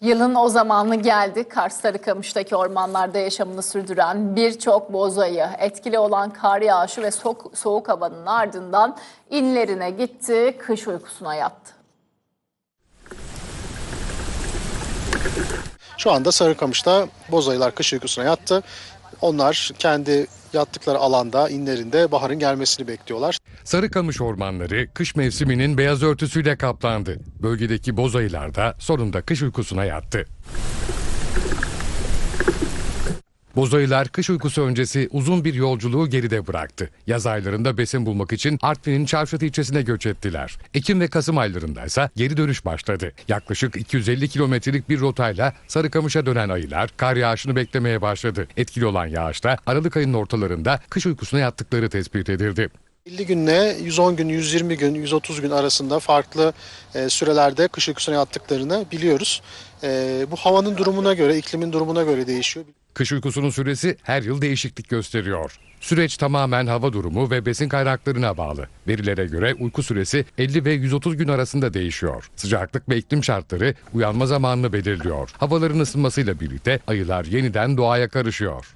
Yılın o zamanı geldi. Kars Sarıkamış'taki ormanlarda yaşamını sürdüren birçok bozayı etkili olan kar yağışı ve soğuk, soğuk havanın ardından inlerine gitti, kış uykusuna yattı. Şu anda Sarıkamış'ta bozayılar kış uykusuna yattı. Onlar kendi yattıkları alanda, inlerinde baharın gelmesini bekliyorlar. Sarıkamış ormanları kış mevsiminin beyaz örtüsüyle kaplandı. Bölgedeki bozayılar da sonunda kış uykusuna yattı. Bozayılar kış uykusu öncesi uzun bir yolculuğu geride bıraktı. Yaz aylarında besin bulmak için Artvin'in Çarşıt ilçesine göç ettiler. Ekim ve Kasım aylarında ise geri dönüş başladı. Yaklaşık 250 kilometrelik bir rotayla Sarıkamış'a dönen ayılar kar yağışını beklemeye başladı. Etkili olan yağışta Aralık ayının ortalarında kış uykusuna yattıkları tespit edildi. 50 günle 110 gün, 120 gün, 130 gün arasında farklı e, sürelerde kış uykusuna yattıklarını biliyoruz. E, bu havanın durumuna göre, iklimin durumuna göre değişiyor. Kış uykusunun süresi her yıl değişiklik gösteriyor. Süreç tamamen hava durumu ve besin kaynaklarına bağlı. Verilere göre uyku süresi 50 ve 130 gün arasında değişiyor. Sıcaklık ve iklim şartları uyanma zamanını belirliyor. Havaların ısınmasıyla birlikte ayılar yeniden doğaya karışıyor.